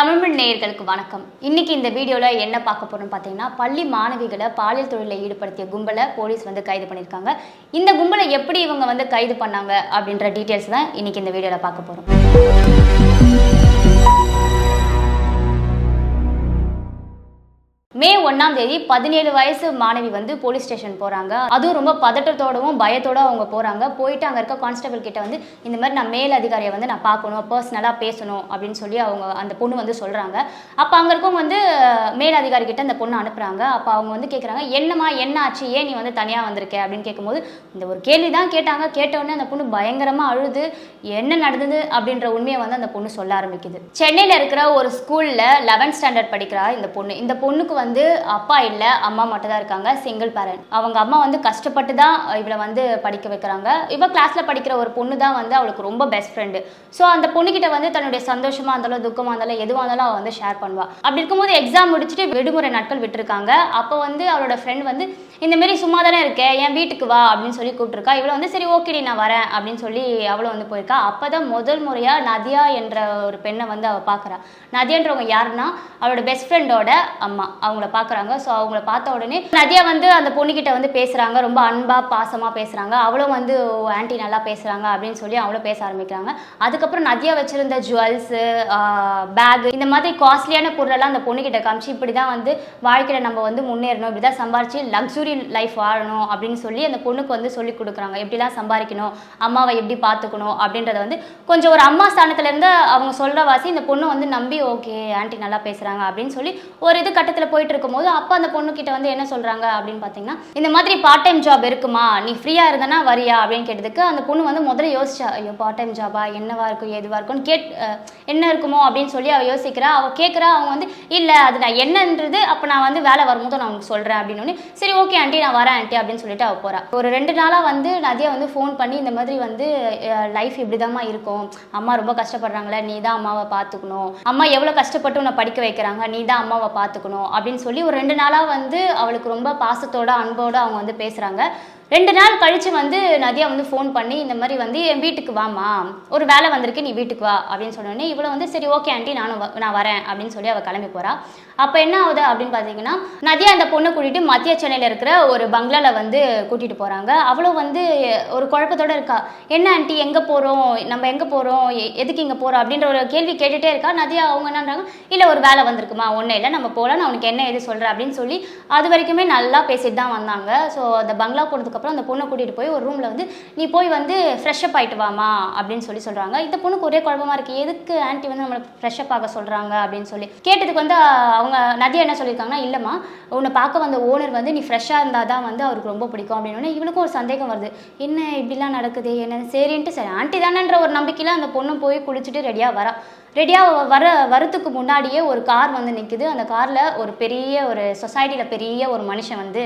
தமிழ் நேயர்களுக்கு வணக்கம். இன்னைக்கு இந்த வீடியோவில் என்ன பார்க்க போறோம்னு பார்த்தீங்கன்னா பள்ளி மாணவிகளை பாலியல் தொழிலில் ஈடுபடுத்திய கும்பலை போலீஸ் வந்து கைது பண்ணியிருக்காங்க. இந்த கும்பலை எப்படி இவங்க வந்து கைது பண்ணாங்க அப்படின்ற டீட்டெயில்ஸ் தான் இன்னைக்கு இந்த வீடியோவில் பார்க்க போகிறோம் மே ஒன்றாம் தேதி பதினேழு வயசு மாணவி வந்து போலீஸ் ஸ்டேஷன் போகிறாங்க அதுவும் ரொம்ப பதட்டத்தோடவும் பயத்தோட அவங்க போகிறாங்க போயிட்டு அங்கே இருக்க கான்ஸ்டபிள் கிட்ட வந்து இந்த மாதிரி நான் மேல் அதிகாரியை வந்து நான் பார்க்கணும் பர்சனலாக பேசணும் அப்படின்னு சொல்லி அவங்க அந்த பொண்ணு வந்து சொல்கிறாங்க அப்போ அங்கே இருக்கவங்க வந்து மேல் அதிகாரி கிட்ட அந்த பொண்ணை அனுப்புகிறாங்க அப்போ அவங்க வந்து கேட்குறாங்க என்னம்மா என்ன ஆச்சு? ஏன் நீ வந்து தனியாக வந்திருக்க? அப்படின்னு கேட்கும்போது இந்த ஒரு கேள்வி தான் கேட்டாங்க கேட்டவுடனே அந்த பொண்ணு பயங்கரமாக அழுது என்ன நடந்தது? அப்படின்ற உண்மையை வந்து அந்த பொண்ணு சொல்ல ஆரம்பிக்குது. சென்னையில் இருக்கிற ஒரு ஸ்கூலில் லெவன்த் ஸ்டாண்டர்ட் படிக்கிறா இந்த பொண்ணு. இந்த பொண்ணுக்கு வந்து வந்து அப்பா இல்லை அம்மா மட்டும் தான் இருக்காங்க சிங்கிள் பேரண்ட் அவங்க அம்மா வந்து கஷ்டப்பட்டு தான் இவளை வந்து படிக்க வைக்கிறாங்க. இவ கிளாஸில் படிக்கிற ஒரு பொண்ணு தான் வந்து அவளுக்கு ரொம்ப பெஸ்ட் ஃப்ரெண்டு ஸோ அந்த பொண்ணுகிட்ட வந்து தன்னுடைய சந்தோஷமாக இருந்தாலும் துக்கமாக இருந்தாலும் எதுவாக இருந்தாலும் அவள் வந்து ஷேர் பண்ணுவா. அப்படி இருக்கும்போது எக்ஸாம் முடிச்சுட்டு விடுமுறை நாட்கள் விட்டுருக்காங்க. அப்போ வந்து அவளோட ஃப்ரெண்ட் வந்து இந்தமாரி சும்மா தானே இருக்கேன் என் வீட்டுக்கு வா அப்படின்னு சொல்லி கூப்பிட்டுருக்கா. இவ்வளோ வந்து சரி ஓகேடி நான் வரேன் அப்படின்னு சொல்லி அவளும் வந்து போயிருக்கா. அப்போ தான் முதல் முறையாக நதியா என்ற ஒரு பெண்ணை வந்து அவள் பார்க்குறா நதியான்றவங்க யாருன்னா அவளோட பெஸ்ட் ஃப்ரெண்டோட அம்மா. அவங்கள பார்க்குறாங்க ஸோ அவங்கள பார்த்த உடனே நதியா வந்து அந்த பொண்ணுக்கிட்ட வந்து பேசுகிறாங்க ரொம்ப அன்பாக பாசமாக பேசுகிறாங்க அவளும் வந்து ஆன்ட்டி நல்லா பேசுகிறாங்க அப்படின்னு சொல்லி அவளும் பேச ஆரம்பிக்கிறாங்க. அதுக்கப்புறம் நதியா வச்சுருந்த ஜுவல்ஸு பேக் இந்த மாதிரி காஸ்ட்லியான பொருளெல்லாம் அந்த பொண்ணுக்கிட்ட காமிச்சு இப்படி தான் வந்து வாழ்க்கையில் நம்ம வந்து முன்னேறணும். இப்படி தான் சம்பாரிச்சு லக்ஸுரி லைஃப் வாழணும் அப்படின்னு சொல்லி அந்த பொண்ணுக்கு வந்து சொல்லி கொடுக்குறாங்க. எப்படிலாம் சம்பாதிக்கணும் அம்மாவை எப்படி பார்த்துக்கணும் அப்படின்றத வந்து கொஞ்சம் ஒரு அம்மா ஸ்தானத்துலேருந்து அவங்க சொல்கிற வாசி இந்த பொண்ணு வந்து நம்பி ஓகே ஆன்ட்டி நல்லா பேசுகிறாங்க அப்படின்னு சொல்லி ஒரு இது கட்டத்தில் போயிட்டு இருக்கும்போது அப்போ அந்த பொண்ணுக்கிட்ட வந்து என்ன சொல்கிறாங்க அப்படின்னு பார்த்தீங்கன்னா இந்த மாதிரி பார்ட் டைம் ஜாப் இருக்குமா? நீ ஃப்ரீயாக இருந்தனா வரியா? அப்படின்னு கேட்டதுக்கு அந்த பொண்ணு வந்து முதல்ல யோசிச்சா ஐயோ பார்ட் டைம் ஜாபா என்னவா இருக்கும்? எதுவாக இருக்கும்னு கேட் என்ன இருக்குமோ? அப்படின்னு சொல்லி அவள் யோசிக்கிறா. அவள் கேட்குறா அவங்க வந்து இல்லை அது நான் என்னன்றது அப்போ நான் வந்து வேலை வரும்போது நான் உங்களுக்கு சொல்கிறேன் அப்படின்னு சரி ஓகே ஆண்டி நான் வரேன் ஆண்டி அப்படின்னு சொல்லிட்டு அவள் போகிறா ஒரு ரெண்டு நாளாக வந்து நதியா வந்து ஃபோன் பண்ணி இந்த மாதிரி வந்து லைஃப் இப்படிதாம்மா இருக்கும். அம்மா ரொம்ப கஷ்டப்படுறாங்களே நீ தான் அம்மாவை பார்த்துக்கணும். அம்மா எவ்வளோ கஷ்டப்பட்டு உன்னை படிக்க வைக்கிறாங்க நீ தான் அம்மாவை பார்த்துக்கணும் அப்படின்னு சொல்லி ஒரு ரெண்டு நாளாக வந்து அவளுக்கு ரொம்ப பாசத்தோட அன்போடு அவங்க வந்து பேசுகிறாங்க ரெண்டு நாள் கழிச்சு வந்து நதியா வந்து ஃபோன் பண்ணி இந்த மாதிரி வந்து என் வீட்டுக்கு வாமா ஒரு வேலை வந்திருக்கு நீ வீட்டுக்கு வா அப்படின்னு சொன்னோடனே இவ்வளோ வந்து சரி ஓகே ஆண்டி நானும் வ- நான் வரேன் அப்படின்னு சொல்லி அவள் கிளம்பி போறா. அப்போ என்ன ஆகுது அப்படின்னு பார்த்தீங்கன்னா நதியா அந்த பொண்ணை கூட்டிட்டு மத்திய சென்னையில் இருக்கிற ஒரு பங்களால வந்து கூட்டிட்டு போறாங்க. அவளும் வந்து ஒரு குழப்பத்தோட இருக்கா. என்ன ஆண்டி எங்கே போகிறோம் நம்ம எங்கே போகிறோம் எதுக்கு இங்கே போகிறோம் அப்படின்ற ஒரு கேள்வி கேட்டுட்டே இருக்கா. நதியா அவங்க என்னன்றாங்க இல்லை ஒரு வேலை வந்திருக்குமா? ஒன்றும் இல்லை நம்ம போகலாம் நான் உனக்கு என்ன எது சொல்கிறேன் அப்படின்னு சொல்லி அது வரைக்குமே நல்லா பேசிட்டு தான் வந்தாங்க. ஸோ அந்த பங்களா அதுக்கப்புறம் அந்த பொண்ணை கூட்டிகிட்டு போய் ஒரு ரூமில் வந்து நீ போய் வந்து ஃப்ரெஷ்அப் ஆகிட்டு வாமா அப்படின்னு சொல்லி சொல்கிறாங்க இந்த பொண்ணுக்கு ஒரே குழப்பமா இருக்குது எதுக்கு ஆன்ட்டி வந்து நம்மளை ஃப்ரெஷ்அப் ஆக சொல்கிறாங்க அப்படின்னு சொல்லி. கேட்டதுக்கு வந்து அவங்க நதியா என்ன சொல்லியிருக்காங்கன்னா இல்லைம்மா உன்னை பார்க்க வந்த ஓனர் வந்து நீ ஃப்ரெஷ்ஷாக இருந்தால் தான் வந்து அவருக்கு ரொம்ப பிடிக்கும் அப்படின்னு இவளுக்கும் ஒரு சந்தேகம் வருது. என்ன இப்படிலாம் நடக்குது? என்ன சரின்ட்டு சரி ஆன்ட்டி தானன்ற ஒரு நம்பிக்கையில் அந்த பொண்ணு போய் குளிச்சுட்டு ரெடியாக வரா. ரெடியாக வர வரத்துக்கு முன்னாடியே ஒரு கார் வந்து நிற்குது அந்த காரில் ஒரு பெரிய ஒரு சொசைட்டியில் பெரிய ஒரு மனுஷன் வந்து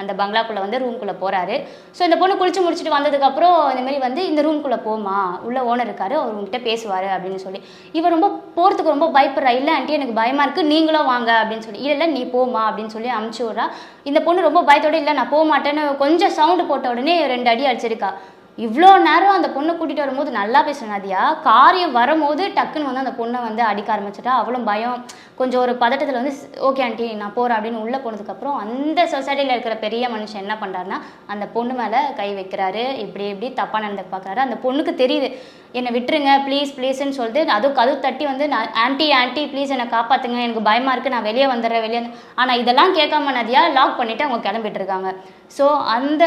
அந்த பங்களாக்குள்ளே வந்து ரூம்குள்ளே போகிறாரு ஸோ இந்த பொண்ணு குளிச்சு முடிச்சுட்டு வந்ததுக்கப்புறம் இந்தமாரி வந்து இந்த ரூம்குள்ளே போமா உள்ள ஓனர் இருக்காரு அவர் உங்ககிட்ட பேசுவார் அப்படின்னு சொல்லி. இவர் ரொம்ப போகிறதுக்கு ரொம்ப பயப்படுறா. இல்லை ஆண்டி எனக்கு பயமாக இருக்குது நீங்களும் வாங்க அப்படின்னு சொல்லி. இல்லை இல்லை நீ போமா அப்படின்னு சொல்லி அமுச்சு விட்றா. இந்த பொண்ணு ரொம்ப பயத்தோட இல்லை நான் போக மாட்டேன்னு கொஞ்சம் சவுண்டு போட்ட உடனே ரெண்டு அடி அடிச்சிருக்கா. இவ்வளோ நேரம் அந்த பொண்ணை கூட்டிகிட்டு வரும்போது நல்லா பேசுன நதியா. காரியம் வரும்போது டக்குன்னு வந்து அந்த பொண்ணை வந்து அடிக்க ஆரம்பிச்சிட்டா அவ்வளோ பயம். கொஞ்சம் ஒரு பதட்டத்தில் வந்து ஓகே ஆண்டி நான் போகிறேன் அப்படின்னு உள்ளே போனதுக்கப்புறம் அந்த சொசைட்டியில் இருக்கிற பெரிய மனுஷன் என்ன பண்ணுறாருன்னா அந்த பொண்ணு மேலே கை வைக்கிறாரு. இப்படி இப்படி தப்பாக நடந்து பார்க்குறாரு அந்த பொண்ணுக்கு தெரியுது என்னை விட்டுருங்க ப்ளீஸ் ப்ளீஸ்ன்னு சொல்லிட்டு அதுவும் கது தட்டி வந்து நான் ஆன்ட்டி ஆன்ட்டி ப்ளீஸ் என்னை காப்பாற்றுங்க எனக்கு பயமாக இருக்குது நான் வெளியே வந்துடுறேன் வெளியே ஆனால் இதெல்லாம் கேட்காம நதியா லாக் பண்ணிவிட்டு அவங்க கிளம்பிட்டு இருக்காங்க ஸோ அந்த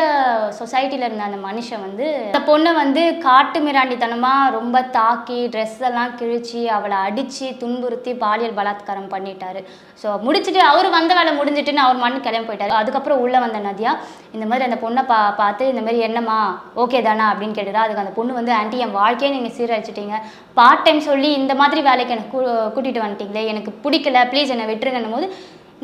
சொசைட்டியில் இருந்த அந்த மனுஷன் வந்து அந்த பொண்ணை வந்து காட்டு மிராண்டித்தனமாக ரொம்ப தாக்கி ட்ரெஸ் எல்லாம் கிழிச்சு அவளை அடித்து துன்புறுத்தி பாலியல் பலாத்காரம் பண்ணிட்டாரு. ஸோ முடிச்சுட்டு அவர் வந்த வேலை முடிஞ்சிட்டுன்னு அவர் மண்ணு கிளம்பி போயிட்டாரு. அதுக்கப்புறம் உள்ளே வந்த நதியா இந்த மாதிரி அந்த பொண்ணை பா பார்த்து இந்த மாதிரி என்னம்மா ஓகே தானா அப்படின்னு கேட்டதா அதுக்கு அந்த பொண்ணு வந்து ஆன்ட்டி என் வாழ்க்கையே நீங்கள் சீரழிச்சிட்டீங்க. பார்ட் டைம் சொல்லி இந்த மாதிரி வேலைக்கு எனக்கு கூ- வந்துட்டீங்களே எனக்கு பிடிக்கல ப்ளீஸ் என்னை விட்டுருங்கன்னும் போது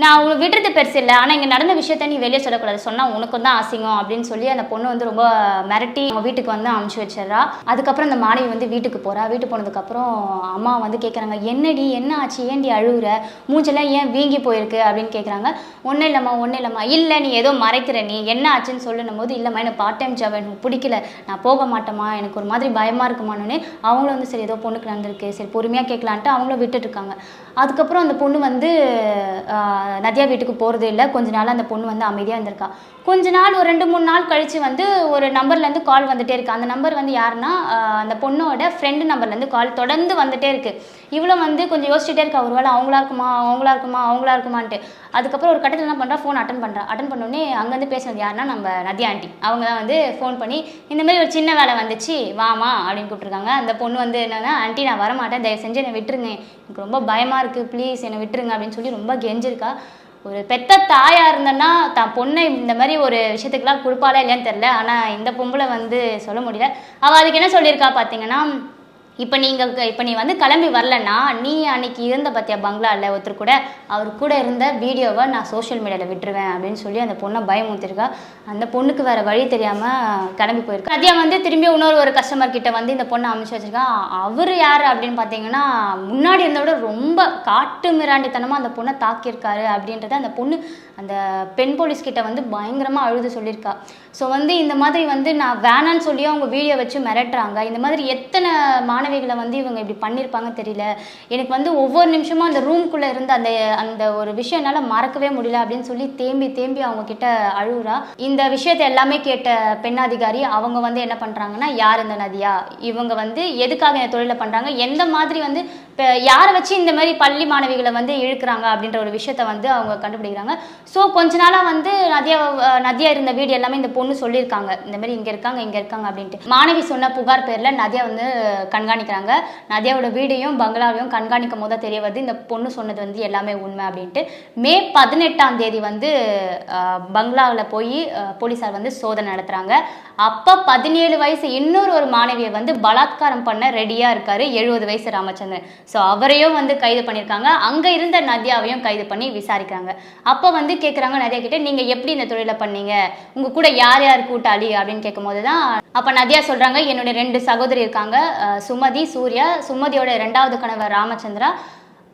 நான் உங்களை விடுறது பெருசு இல்லை. ஆனால் இங்கே நடந்த விஷயத்த நீ வெளியே சொல்லக்கூடாது. சொன்னால் உனக்கும் தான் அசிங்கம் அப்படின்னு சொல்லி அந்த பொண்ணு வந்து ரொம்ப மிரட்டி அவங்க வீட்டுக்கு வந்து அமுச்சு வச்சிடுறா. அதுக்கப்புறம் அந்த மாணவி வந்து வீட்டுக்கு போகிறா வீட்டுக்கு போனதுக்கப்புறம் அம்மா வந்து கேட்குறாங்க என்னடி என்ன ஆச்சு? ஏன்டி அழுகுற மூஞ்செல்லாம் ஏன் வீங்கி போயிருக்கு? அப்படின்னு கேட்குறாங்க ஒன்றும் இல்லைம்மா ஒன்றும் இல்லைம்மா. இல்லை நீ ஏதோ மறைக்கிற. நீ என்ன ஆச்சுன்னு சொல்லணும் போது இல்லைம்மா எனக்கு பார்ட் டைம் ஜாப் எனக்கு பிடிக்கல. நான் போக மாட்டேம்மா. எனக்கு ஒரு மாதிரி பயமாக இருக்குமானோடனே அவங்களும் வந்து சரி ஏதோ பொண்ணுக்கு நடந்திருக்கு. சரி பொறுமையாக கேட்கலான்ட்டு அவங்களும் விட்டுட்டு இருக்காங்க. அதுக்கப்புறம் அந்த பொண்ணு வந்து நதியா வீட்டுக்கு போகிறது இல்லை. கொஞ்ச நாள் அந்த பொண்ணு வந்து அமைதியாக இருந்திருக்கா. கொஞ்ச நாள் ஒரு ரெண்டு மூணு நாள் கழித்து வந்து ஒரு நம்பர்லேருந்து கால் வந்துகிட்டே இருக்குது அந்த நம்பர் வந்து யாருன்னா அந்த பொண்ணோட ஃப்ரெண்டு நம்பர்லேருந்து கால் தொடர்ந்து வந்துகிட்டே இருக்குது இவ்வளோ வந்து கொஞ்சம் யோசிச்சுட்டே இருக்கா ஒரு வேலை அவங்களா இருக்குமா அவங்களா இருக்குமா அவங்களா இருக்குமான்ட்டு. அதுக்கப்புறம் ஒரு கட்டத்தில் என்ன பண்ணுறா ஃபோன் அட்டன் பண்ணுறா அட்டன் பண்ணோடனே அங்கேருந்து பேசுனது யாருன்னா நம்ம நதியா ஆண்டி அவங்க தான் வந்து ஃபோன் பண்ணி இந்த மாதிரி ஒரு சின்ன வேலை வந்துச்சு வாமா அப்படின்னு கூப்பிட்ருக்காங்க அந்த பொண்ணு வந்து என்னன்னா ஆண்டி நான் வரமாட்டேன் தயவு செஞ்சு என்னை விட்டுருங்க. எனக்கு ரொம்ப பயமாக இருக்குது ப்ளீஸ் என்னை விட்டுருங்க அப்படின்னு சொல்லி ரொம்ப கெஞ்சிருக்கா. ஒரு பெத்த தாயாக இருந்தேன்னா தான் பொண்ணை இந்த மாதிரி ஒரு விஷயத்துக்குலாம் கொடுப்பாளா இல்லையான்னு தெரில ஆனால் இந்த பொம்பளை வந்து சொல்ல முடியல. அவள் அதுக்கு என்ன சொல்லியிருக்கா பார்த்தீங்கன்னா இப்போ நீங்கள் இப்போ நீ வந்து கிளம்பி வரலன்னா நீ அன்னைக்கு இருந்த பார்த்தியா பங்களாவில் ஒருத்தர் கூட அவர் கூட இருந்த வீடியோவை நான் சோஷியல் மீடியாவில் விட்டுருவேன் அப்படின்னு சொல்லி அந்த பொண்ணை பயமுத்திருக்கா அந்த பொண்ணுக்கு வேறு வழி தெரியாமல் கிளம்பி போயிருக்கா. அதே வந்து திரும்பி இன்னொரு ஒரு கஸ்டமர் கிட்ட வந்து இந்த பொண்ணை அமைச்சு வச்சிருக்கா. அவர் யார் அப்படின்னு பார்த்தீங்கன்னா முன்னாடி இருந்த விட ரொம்ப காட்டு மிராண்டித்தனமாக அந்த பொண்ணை தாக்கியிருக்காரு அப்படின்றத அந்த பொண்ணு அந்த பெண் போலீஸ்கிட்ட வந்து பயங்கரமாக அழுது சொல்லியிருக்கா. ஸோ வந்து இந்த மாதிரி வந்து நான் வேணான்னு சொல்லி அவங்க வீடியோ வச்சு மிரட்டுறாங்க. இந்த மாதிரி எத்தனை மாணவிகளை வந்து இவங்க இப்படி பண்ணியிருப்பாங்க தெரியல. எனக்கு வந்து ஒவ்வொரு நிமிஷமும் அந்த ரூம்குள்ளே இருந்து அந்த அந்த ஒரு விஷயம் என்னால் மறக்கவே முடியல அப்படின்னு சொல்லி தேம்பி தேம்பி அவங்க கிட்ட அழுகுறா. இந்த விஷயத்தை எல்லாமே கேட்ட பெண்ணாதிகாரி அவங்க வந்து என்ன பண்ணுறாங்கன்னா யார் இந்த நதியா? இவங்க வந்து எதுக்காக இந்த தொழிலை பண்ணுறாங்க எந்த மாதிரி வந்து இப்போ யாரை வச்சு இந்த மாதிரி பள்ளி மாணவிகளை வந்து இழுக்கிறாங்க அப்படின்ற ஒரு விஷயத்த வந்து அவங்க கண்டுபிடிக்கிறாங்க. ஸோ கொஞ்ச நாளாக வந்து நதியா நதியா இருந்த வீடு எல்லாமே இந்த பொண்ணு சொல்லியிருக்காங்க. இந்த மாதிரி இங்கே இருக்காங்க இங்கே இருக்காங்க அப்படின்ட்டு. மாணவி சொன்ன புகார் பேரில் நதியா வந்து கண்காணிக்கிறாங்க. நதியாவோட வீடையும் பங்களாவையும் கண்காணிக்கும் போது தெரிய வருது இந்த பொண்ணு சொன்னது வந்து எல்லாமே உண்மை அப்படின்ட்டு. மே பதினெட்டாம் தேதி வந்து பங்களாவில் போய் போலீஸார் வந்து சோதனை நடத்துகிறாங்க அப்போ பதினேழு வயசு இன்னொரு ஒரு மாணவியை வந்து பலாத்காரம் பண்ண ரெடியாக இருக்காரு எழுபது வயசு ராமச்சந்திரன். ஸோ அவரையும் வந்து கைது பண்ணியிருக்காங்க அங்கே இருந்த நதியாவையும் கைது பண்ணி விசாரிக்கிறாங்க. அப்போ வந்து கேட்குறாங்க நதியா கிட்ட நீங்கள் எப்படி இந்த தொழிலை பண்ணீங்க? உங்கள் கூட யார் யார் கூட்டாளி? அப்படின்னு கேட்கும்போது தான் அப்போ நதியா சொல்கிறாங்க என்னுடைய ரெண்டு சகோதரி இருக்காங்க சுமதி சூர்யா. சுமதியோட ரெண்டாவது கணவர் ராமச்சந்திரா.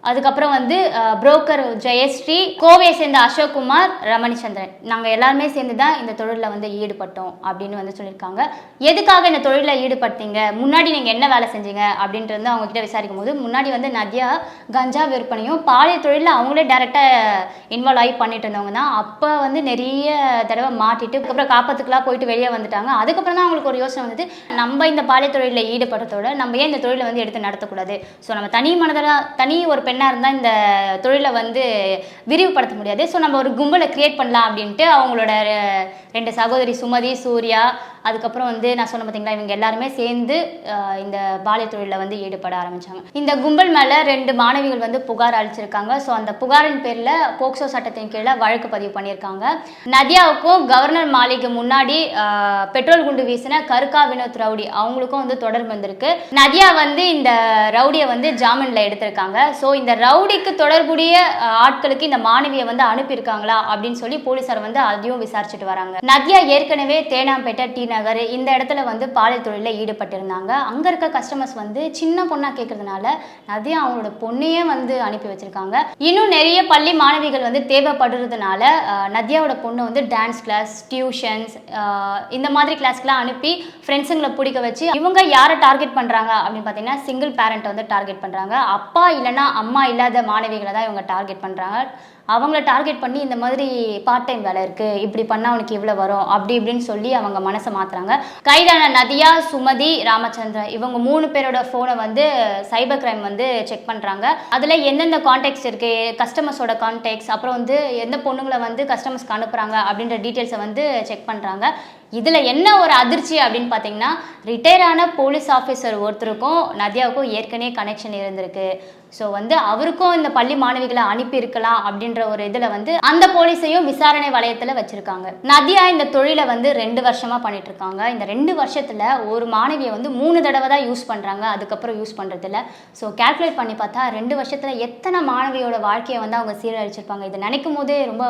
அதுக்கப்புறம் வந்து புரோக்கர் ஜெயஸ்ரீ கோவையை சேர்ந்த அசோக்குமார் ரமணிச்சந்திரன். நாங்கள் எல்லாருமே சேர்ந்து தான் இந்த தொழிலில் வந்து ஈடுபட்டோம் அப்படின்னு வந்து சொல்லியிருக்காங்க. எதுக்காக இந்த தொழிலில் ஈடுபட்டீங்க? முன்னாடி நீங்கள் என்ன வேலை செஞ்சீங்க? அப்படின்ட்டு வந்து அவங்ககிட்ட விசாரிக்கும் போது முன்னாடி வந்து நதியா கஞ்சா விற்பனையும் பாலியல் தொழிலில் அவங்களே டேரெக்டாக இன்வால்வ் ஆகி பண்ணிட்டு இருந்தவங்க தான். அப்போ வந்து நிறைய தடவை மாட்டிட்டு அதுக்கப்புறம் காப்பத்துக்குலாம் போயிட்டு வெளியே வந்துட்டாங்க. அதுக்கப்புறம் தான் அவங்களுக்கு ஒரு யோசனை வந்தது நம்ம இந்த பாலியல் தொழிலில் ஈடுபடுறதோட நம்ம ஏன் இந்த தொழிலை வந்து எடுத்து நடத்தக்கூடாது? ஸோ நம்ம தனி மனதாக தனி ஒரு பெண் பெண்ணாக இருந்தால் இந்த தொழிலை வந்து விரிவுபடுத்த முடியாது. ஸோ நம்ம ஒரு கும்பலை கிரியேட் பண்ணலாம் அப்படின்ட்டு அவங்களோட ரெண்டு சகோதரி சுமதி சூர்யா அதுக்கப்புறம் வந்து நான் சொன்ன பார்த்தீங்களா இவங்க எல்லாருமே சேர்ந்து இந்த பாலியல் தொழிலில் வந்து ஈடுபட ஆரம்பித்தாங்க இந்த கும்பல் மேலே ரெண்டு மாணவிகள் வந்து புகார் அளிச்சிருக்காங்க. ஸோ அந்த புகாரின் பேரில் போக்சோ சட்டத்தின் கீழே வழக்கு பதிவு பண்ணியிருக்காங்க. நதியாவுக்கும் கவர்னர் மாளிகை முன்னாடி பெட்ரோல் குண்டு வீசின கருக்கா வினோத் ரவுடி அவங்களுக்கும் வந்து தொடர்பு வந்திருக்கு. நதியா வந்து இந்த ரவுடியை வந்து ஜாமீனில் எடுத்திருக்காங்க. ஸோ இந்த ரவுடிக்கு தொடர்புடைய ஆட்களுக்கு இந்த மாணவியை வந்து அனுப்பியிருக்காங்களா அப்படின்னு சொல்லி போலீசார் வந்து அதையும் விசாரிச்சுட்டு வராங்க. நதியா ஏற்கனவே தேனாம்பேட்டை டி நகர் இந்த இடத்துல வந்து பாலியல் தொழிலில் ஈடுபட்டிருந்தாங்க. அங்கே இருக்க கஸ்டமர்ஸ் வந்து சின்ன பொண்ணாக கேட்கறதுனால நதியா அவங்களோட பொண்ணையே வந்து அனுப்பி வச்சிருக்காங்க. இன்னும் நிறைய பள்ளி மாணவிகள் வந்து தேவைப்படுறதுனால நதியாவோட பொண்ணு வந்து டான்ஸ் கிளாஸ் டியூஷன்ஸ் இந்த மாதிரி கிளாஸ்க்கெலாம் அனுப்பி ஃப்ரெண்ட்ஸுங்களை பிடிக்க வச்சு இவங்க யாரை டார்கெட் பண்ணுறாங்க அப்படின்னு பார்த்தீங்கன்னா சிங்கிள் பேரண்ட்டை வந்து டார்கெட் பண்ணுறாங்க அப்பா இல்லைன்னா அம்மா இல்லாத மாணவிகளை தான் இவங்க டார்கெட் பண்ணுறாங்க அவங்கள டார்கெட் பண்ணி இந்த மாதிரி பார்ட் டைம் வேலை இருக்குது இப்படி பண்ணால் அவனுக்கு இவ்வளோ வரும். அப்படி இப்படின்னு சொல்லி அவங்க மனசை மாற்றுறாங்க கைதான நதியா சுமதி ராமச்சந்திரன் இவங்க மூணு பேரோட ஃபோனை வந்து சைபர் கிரைம் வந்து செக் பண்ணுறாங்க அதில் எந்தெந்த கான்டாக்ட்ஸ் இருக்குது கஸ்டமர்ஸோட கான்டாக்ட்ஸ் அப்புறம் வந்து எந்த பொண்ணுங்களை வந்து கஸ்டமர்ஸ்க்கு அனுப்புகிறாங்க அப்படின்ற டீட்டெயில்ஸை வந்து செக் பண்ணுறாங்க இதில் என்ன ஒரு அதிர்ச்சி அப்படின்னு பார்த்தீங்கன்னா ரிட்டையர் ஆன போலீஸ் ஆஃபீஸர் ஒருத்தருக்கும் நதியாவுக்கும் ஏற்கனவே கனெக்ஷன் இருந்திருக்கு. ஸோ வந்து அவருக்கும் இந்த பள்ளி மாணவிகளை அனுப்பியிருக்கலாம் அப்படின்ற ஒரு இதில் வந்து அந்த போலீஸையும் விசாரணை வளையத்தில் வச்சுருக்காங்க. நதியா இந்த தொழிலை வந்து ரெண்டு வருஷமாக பண்ணிட்டு இருக்காங்க. இந்த ரெண்டு வருஷத்தில் ஒரு மாணவியை வந்து மூணு தடவை தான் யூஸ் பண்ணுறாங்க அதுக்கப்புறம் யூஸ் பண்ணுறதில்ல ஸோ கால்குலேட் பண்ணி பார்த்தா ரெண்டு வருஷத்தில் எத்தனை மாணவியோட வாழ்க்கையை வந்து அவங்க சீரழிச்சிருப்பாங்க. இதை நினைக்கும் போதே ரொம்ப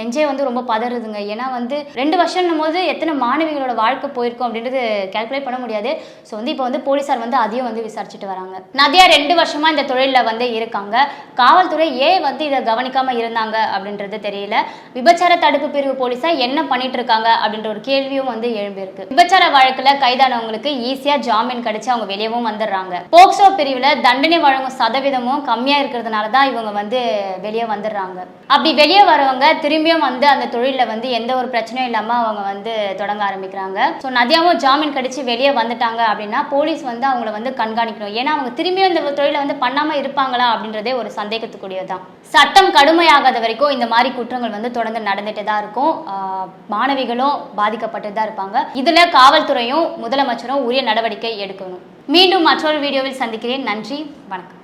நெஞ்சே வந்து ரொம்ப பதறுதுங்க. ஏன்னா வந்து ரெண்டு வருஷம் போது எத்தனை மாணவிகளோட வாழ்க்கை போயிருக்கும் அப்படின்றது கால்குலேட் பண்ண முடியாது. ஸோ வந்து இப்போ வந்து போலீஸார் வந்து அதையும் வந்து விசாரிச்சுட்டு வராங்க. நதியா ரெண்டு வருஷமா இந்த தொழிலில் வந்து இருக்காங்க. காவல்துறை ஏன் வந்து இதை கவனிக்காம இருந்தாங்க அப்படின்றது தெரியல. விபச்சார தடுப்பு பிரிவு போலீஸாக என்ன பண்ணிட்டு இருக்காங்க அப்படின்ற ஒரு கேள்வியும் வந்து எழும்பியிருக்கு. விபச்சார வழக்குல கைதானவங்களுக்கு ஈஸியா ஜாமீன் கிடைச்சு அவங்க வெளியவும் வந்துடுறாங்க. போக்சோ பிரிவுல தண்டனை வழங்கும் சதவீதமும் கம்மியா இருக்கிறதுனால தான் இவங்க வந்து வெளியே வந்துடுறாங்க. அப்படி வெளியே வரவங்க திரும்பி திரும்பியும் வந்து அந்த தொழிலில் வந்து எந்த ஒரு பிரச்சனையும் இல்லாமல் அவங்க வந்து தொடங்க ஆரம்பிக்கிறாங்க. ஸோ நதியாவும் ஜாமீன் கடிச்சு வெளியே வந்துட்டாங்க அப்படின்னா போலீஸ் வந்து அவங்கள வந்து கண்காணிக்கணும். ஏன்னா அவங்க திரும்பியும் இந்த தொழிலை வந்து பண்ணாமல் இருப்பாங்களா அப்படின்றதே ஒரு சந்தேகத்துக்குரியதுதான். சட்டம் கடுமையாகாத வரைக்கும் இந்த மாதிரி குற்றங்கள் வந்து தொடர்ந்து நடந்துட்டு தான் இருக்கும். மாணவிகளும் பாதிக்கப்பட்டு தான் இருப்பாங்க. இதில் காவல்துறையும் முதலமைச்சரும் உரிய நடவடிக்கை எடுக்கணும். மீண்டும் மற்றொரு வீடியோவில் சந்திக்கிறேன். நன்றி. வணக்கம்.